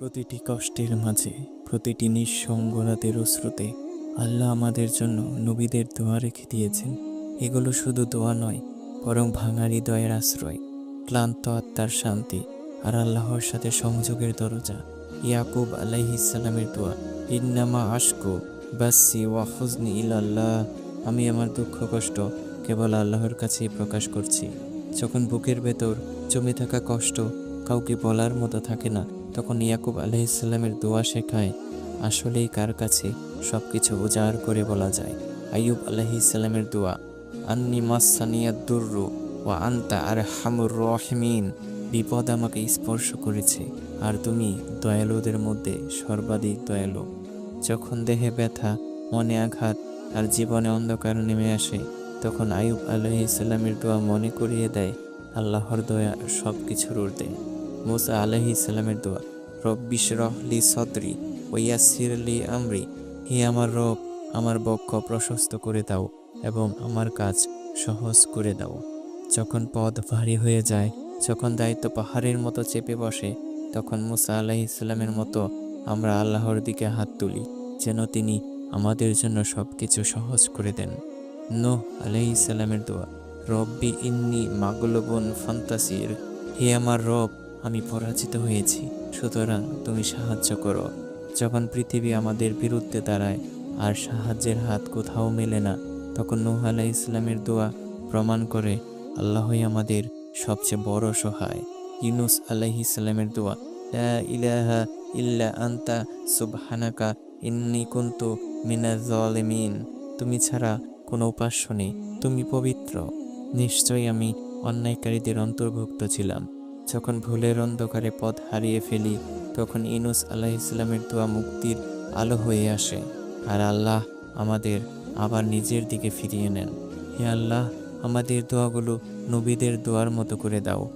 প্রতিটি কষ্টের মাঝে, প্রতিটি নিঃসঙ্গ রাতের অশ্রুতে আল্লাহ আমাদের জন্য নবীদের দোয়া রেখে দিয়েছেন। এগুলো শুধু দোয়া নয়, বরং ভাঙা হৃদয়ের আশ্রয়, ক্লান্ত আত্মার শান্তি আর আল্লাহর সাথে সংযোগের দরজা। ইয়াকুব আলাইহিসালামের দোয়া, ইন্নামা আশকো বাসি হুজনি ইলাল্লাহ। আমি আমার দুঃখ কষ্ট কেবল আল্লাহর কাছেই প্রকাশ করছি। যখন বুকের ভেতর জমে থাকা কষ্ট কাউকে বলার মতো থাকে না তখন ইয়াকুব আলাইসাল্লামের দোয়া শেখায়, আসলেই কার কাছে সব কিছু উজাড় করে বলা যায়? আইয়ুব আলাইসাল্লামের দোয়া, আন্নি মাসানিয়াদ দুর্রু ও আন্তা আর হামুর রহমিন। বিপদ আমাকে স্পর্শ করেছে, আর তুমি দয়ালুদের মধ্যে সর্বাধিক দয়ালু। যখন দেহে ব্যথা, মনে আঘাত, আর জীবনে অন্ধকার নেমে আসে, তখন আয়ুব আইয়ুব ইসলামের দোয়া মনে করিয়ে দেয়, আল্লাহর দয়া সব কিছুর ঊর্ধ্বে। মোসা আলহি ইসলামের দোয়া রব্বিশ রহলি সদরি ওয়াসিরলি আমরি। হে আমার রব, আমার বক্ষ প্রশস্ত করে দাও এবং আমার কাজ সহজ করে দাও। যখন পথ ভারী হয়ে যায়, যখন দায়িত্ব পাহাড়ের মতো চেপে বসে, তখন মুসা আলাহি ইসলামের মতো আমরা আল্লাহর দিকে হাত তুলি, যেন তিনি আমাদের জন্য সব কিছু সহজ করে দেন। নোহ আলাহি ইসলামের দোয়া, রব্বি ইন্নি মাগলবন ফান্তাসির। হে আমার রব আমি পরাজিত হয়েছি। সুতরাং তুমি সাহায্য করো। যখন পৃথিবী আমাদের বিরুদ্ধে দাঁড়ায় আর সাহায্যের হাত কোথাও মেলে না, তখন নূহ আলাহ ইসলামের দোয়া প্রমাণ করে আল্লাহই আমাদের সবচেয়ে বড় সহায়। ইউনুস আলাহ ইসলামের দোয়া ইলাহা ইল্লা আন্তা সুবহানাকা ইন্নি কুন্তু তুমি ছাড়া কোনো উপাস্য নেই, তুমি পবিত্র। নিশ্চয়ই আমি অন্যায়কারীদের অন্তর্ভুক্ত ছিলাম। যখন ভুলের অন্ধকারে পথ হারিয়ে ফেলি, তখন ইনুস আল্লাহ ইসলামের দোয়া মুক্তির আলো হয়ে আসে। আর আল্লাহ আমাদের আবার নিজের দিকে ফিরিয়ে নেন। হে আল্লাহ, আমাদের দোয়াগুলো নবীদের দোয়ার মতো করে দাও।